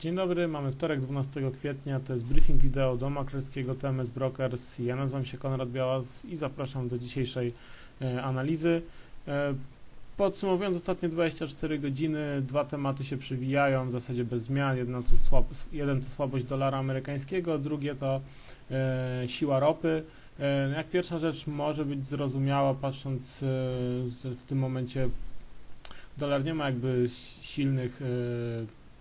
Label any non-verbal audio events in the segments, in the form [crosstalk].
Dzień dobry, mamy wtorek 12 kwietnia, to jest briefing wideo do maklerskiego TMS Brokers. Ja nazywam się Konrad Białas i zapraszam do dzisiejszej e, analizy. E, podsumowując ostatnie 24 godziny, dwa tematy się przewijają w zasadzie bez zmian. Jedno to słab, jeden to słabość dolara amerykańskiego, drugie to e, siła ropy. E, jak pierwsza rzecz może być zrozumiała, patrząc, e, w tym momencie dolar nie ma jakby silnych e,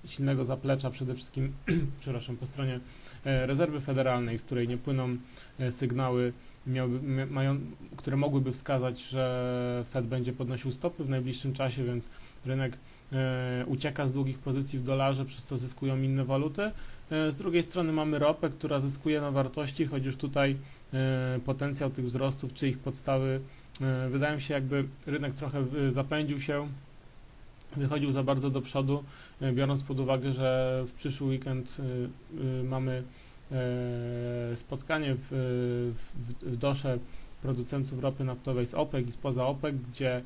silnego zaplecza przede wszystkim, [clears throat] przepraszam, po stronie e, rezerwy federalnej, z której nie płyną e, sygnały, miałby, mają, które mogłyby wskazać, że Fed będzie podnosił stopy w najbliższym czasie, więc rynek e, ucieka z długich pozycji w dolarze, przez to zyskują inne waluty. Z drugiej strony mamy ropę, która zyskuje na wartości, choć już tutaj potencjał tych wzrostów czy ich podstawy wydaje mi się jakby rynek trochę zapędził się wychodził za bardzo do przodu, e, biorąc pod uwagę, że w przyszły weekend e, e, mamy spotkanie w, w, w dosze producentów ropy naftowej z OPEC i spoza OPEC, gdzie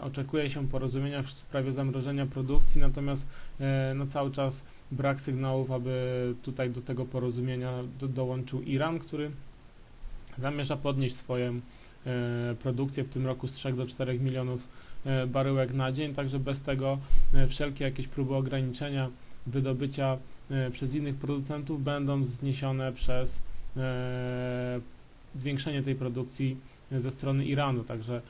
oczekuje się porozumienia w sprawie zamrożenia produkcji, natomiast no, cały czas brak sygnałów, aby tutaj do tego porozumienia do, dołączył Iran, który zamierza podnieść swoją produkcję w tym roku z 3 do 4 milionów E, baryłek na dzień, także bez tego e, wszelkie jakieś próby ograniczenia wydobycia e, przez innych producentów będą zniesione przez zwiększenie tej produkcji ze strony Iranu. Także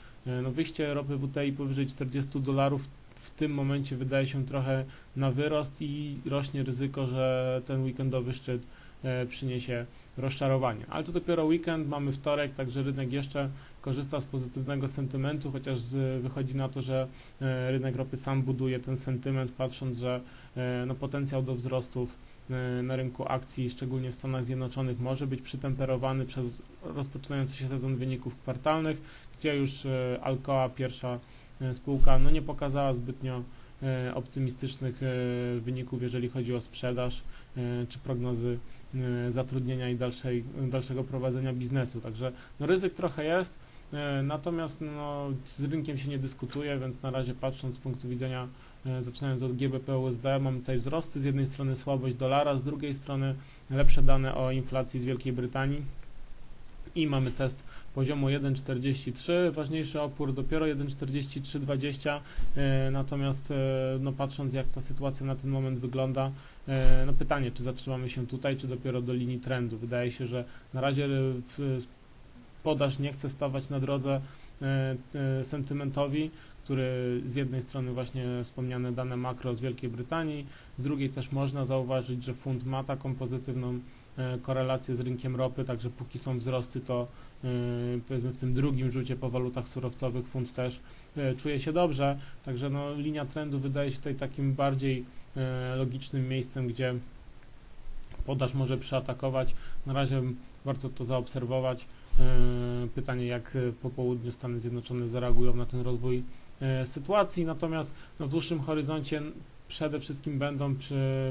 no, wyjście ropy WTI powyżej 40 dolarów w tym momencie wydaje się trochę na wyrost i rośnie ryzyko, że ten weekendowy szczyt przyniesie rozczarowanie. Ale to dopiero weekend, mamy wtorek, także rynek jeszcze korzysta z pozytywnego sentymentu, chociaż wychodzi na to, że e, rynek ropy sam buduje ten sentyment, patrząc, że e, no, potencjał do wzrostów e, na rynku akcji, szczególnie w Stanach Zjednoczonych, może być przytemperowany przez rozpoczynający się sezon wyników kwartalnych, gdzie już Alcoa, pierwsza spółka, no nie pokazała zbytnio optymistycznych wyników, jeżeli chodzi o sprzedaż czy prognozy zatrudnienia i dalszej, dalszego prowadzenia biznesu. Także no, ryzyk trochę jest. E, natomiast no, z rynkiem się nie dyskutuje, więc na razie patrząc z punktu widzenia, e, zaczynając od GBP USD, mamy tutaj wzrosty, z jednej strony słabość dolara, z drugiej strony lepsze dane o inflacji z Wielkiej Brytanii i mamy test poziomu 1,43, ważniejszy opór dopiero 1,4320, e, natomiast no, patrząc jak ta sytuacja na ten moment wygląda, no pytanie, czy zatrzymamy się tutaj, czy dopiero do linii trendu. Wydaje się, że na razie podaż nie chce stawać na drodze e, e, sentymentowi, który z jednej strony właśnie wspomniane dane makro z Wielkiej Brytanii, z drugiej też można zauważyć, że fund ma taką pozytywną e, korelację z rynkiem ropy, także póki są wzrosty, to powiedzmy w tym drugim rzucie po walutach surowcowych fund też czuje się dobrze, także no, linia trendu wydaje się tutaj takim bardziej logicznym miejscem, gdzie podaż może przeatakować. Na razie warto to zaobserwować. E, pytanie, jak po południu Stany Zjednoczone zareagują na ten rozwój e, sytuacji, natomiast no, w dłuższym horyzoncie przede wszystkim będą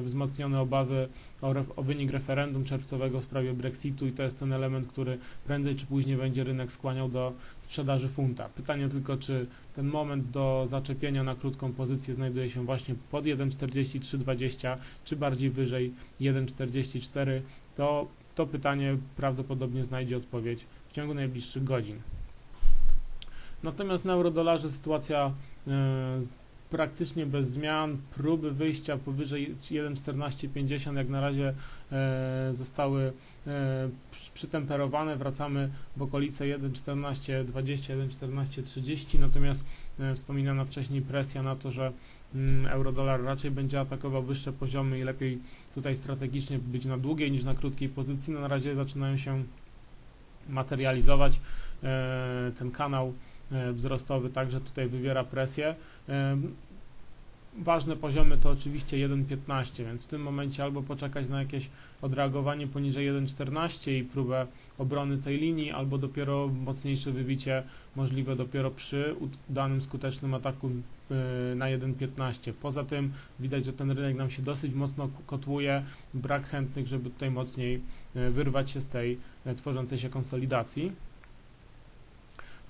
wzmocnione obawy o, o, wynik referendum czerwcowego w sprawie Brexitu i to jest ten element, który prędzej czy później będzie rynek skłaniał do sprzedaży funta. Pytanie tylko, czy ten moment do zaczepienia na krótką pozycję znajduje się właśnie pod 1,4320, czy bardziej wyżej 1,44, to to pytanie prawdopodobnie znajdzie odpowiedź w ciągu najbliższych godzin. Natomiast na eurodolarze sytuacja e, praktycznie bez zmian, próby wyjścia powyżej 1,1450 jak na razie e, zostały e, przytemperowane, wracamy w okolice 1,1420, 1,1430, natomiast e, wspominana wcześniej presja na to, że mm, eurodolar raczej będzie atakował wyższe poziomy i lepiej tutaj strategicznie być na długiej niż na krótkiej pozycji, no na razie zaczynają się materializować ten kanał wzrostowy także tutaj wywiera presję. E, ważne poziomy to oczywiście 1,15, więc w tym momencie albo poczekać na jakieś odreagowanie poniżej 1,14 i próbę obrony tej linii, albo dopiero mocniejsze wybicie możliwe dopiero przy udanym skutecznym ataku e, na 1,15. Poza tym widać, że ten rynek nam się dosyć mocno kotłuje, brak chętnych, żeby tutaj mocniej wyrwać się z tej tworzącej się konsolidacji.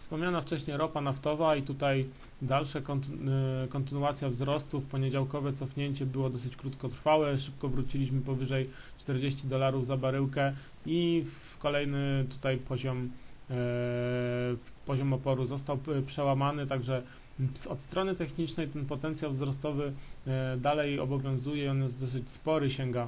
Wspomniana wcześniej ropa naftowa i tutaj dalsza y, kontynuacja wzrostu. Poniedziałkowe cofnięcie było dosyć krótkotrwałe, szybko wróciliśmy powyżej 40 dolarów za baryłkę i w kolejny tutaj poziom, e, poziom oporu został przełamany, także od strony technicznej ten potencjał wzrostowy e, dalej obowiązuje on jest dosyć spory, sięga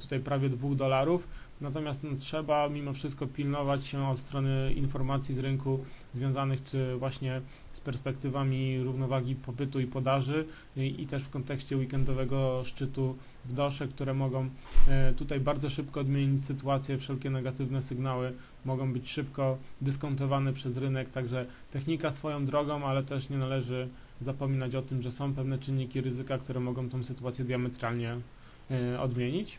tutaj prawie 2 dolarów. Natomiast no, trzeba mimo wszystko pilnować się od strony informacji z rynku związanych czy właśnie z perspektywami równowagi popytu i podaży i, i też w kontekście weekendowego szczytu w Dosze, które mogą e, tutaj bardzo szybko odmienić sytuację, wszelkie negatywne sygnały mogą być szybko dyskontowane przez rynek, także technika swoją drogą, ale też nie należy zapominać o tym, że są pewne czynniki ryzyka, które mogą tą sytuację diametralnie odmienić.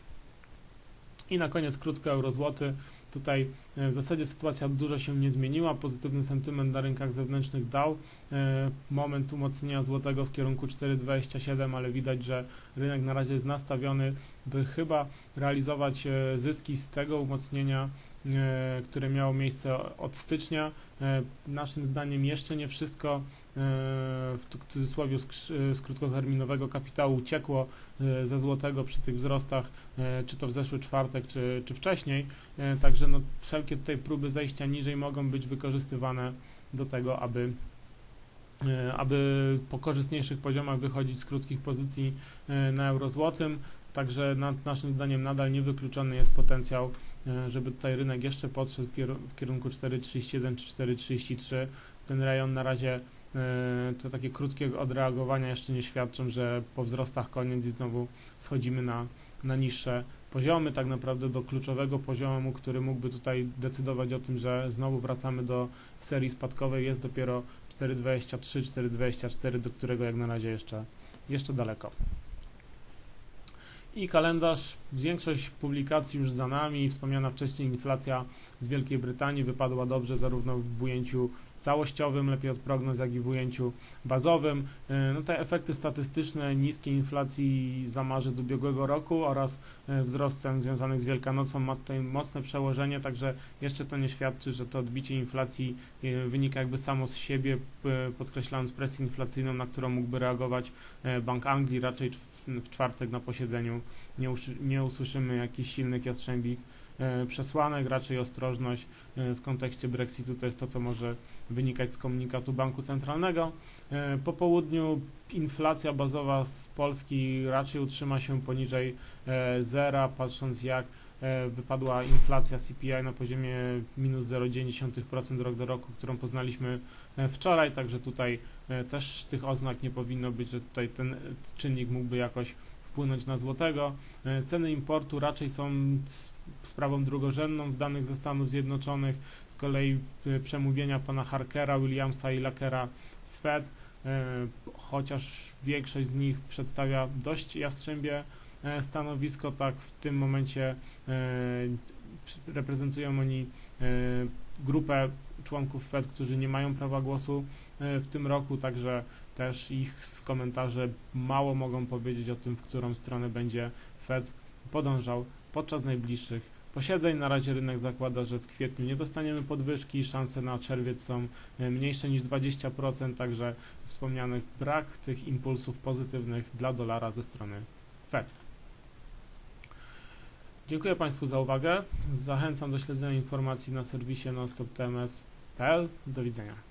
I na koniec krótko euro-złoty. Tutaj e, w zasadzie sytuacja dużo się nie zmieniła. Pozytywny sentyment na rynkach zewnętrznych dał e, moment umocnienia złotego w kierunku 4,27, ale widać, że rynek na razie jest nastawiony, by chyba realizować e, zyski z tego umocnienia, e, które miało miejsce od stycznia. E, Naszym zdaniem jeszcze nie wszystko e, w cudzysłowie z krótkoterminowego kapitału uciekło e, ze złotego przy tych wzrostach, e, czy to w zeszły czwartek, czy, czy wcześniej. E, Także no, wszelkie tutaj próby zejścia niżej mogą być wykorzystywane do tego, aby e, aby po korzystniejszych poziomach wychodzić z krótkich pozycji e, na euro-złotym. Także nad naszym zdaniem nadal niewykluczony jest potencjał, e, żeby tutaj rynek jeszcze podszedł w kier- w kierunku 4,31 czy 4,33. Ten rejon na razie e, to takie krótkie odreagowania jeszcze nie świadczą, że po wzrostach koniec i znowu schodzimy na, na niższe poziomy, tak naprawdę do kluczowego poziomu, który mógłby tutaj decydować o tym, że znowu wracamy do serii spadkowej, jest dopiero 4,23, 4,24, do którego jak na razie jeszcze, jeszcze daleko. I kalendarz, większość publikacji już za nami, wspomniana wcześniej inflacja z Wielkiej Brytanii wypadła dobrze zarówno w ujęciu całościowym, lepiej od prognoz, jak i w ujęciu bazowym. E, No te efekty statystyczne niskiej inflacji za marzec ubiegłego roku oraz e, wzrost cen związanych z Wielkanocą ma tutaj mocne przełożenie, także jeszcze to nie świadczy, że to odbicie inflacji e, wynika jakby samo z siebie, podkreślając presję inflacyjną, na którą mógłby reagować Bank Anglii. Raczej w, czwartek na posiedzeniu nie, nie usłyszymy jakichś silnych jastrzębich e, przesłanek, raczej ostrożność e, w kontekście Brexitu to jest to, co może wynikać z komunikatu Banku Centralnego. E, Po południu inflacja bazowa z Polski raczej utrzyma się poniżej zera, patrząc jak wypadła inflacja CPI na poziomie minus 0,9% rok do roku, którą poznaliśmy e, wczoraj, także tutaj e, też tych oznak nie powinno być, że tutaj ten e, czynnik mógłby jakoś wpłynąć na złotego. E, Ceny importu raczej są sprawą drugorzędną w danych ze Stanów Zjednoczonych. Z kolei e, przemówienia pana Harkera, Williamsa i Lakera z Fed, e, chociaż większość z nich przedstawia dość jastrzębie e, stanowisko, tak w tym momencie e, reprezentują oni e, grupę członków Fed, którzy nie mają prawa głosu e, w tym roku, także też ich z komentarze mało mogą powiedzieć o tym, w którą stronę będzie Fed podążał podczas najbliższych posiedzeń. Na razie rynek zakłada, że w kwietniu nie dostaniemy podwyżki, szanse na czerwiec są e, mniejsze niż 20%, także wspomnianych brak tych impulsów pozytywnych dla dolara ze strony Fed. Dziękuję Państwu za uwagę. Zachęcam do śledzenia informacji na serwisie nonstoptms.pl. Do widzenia.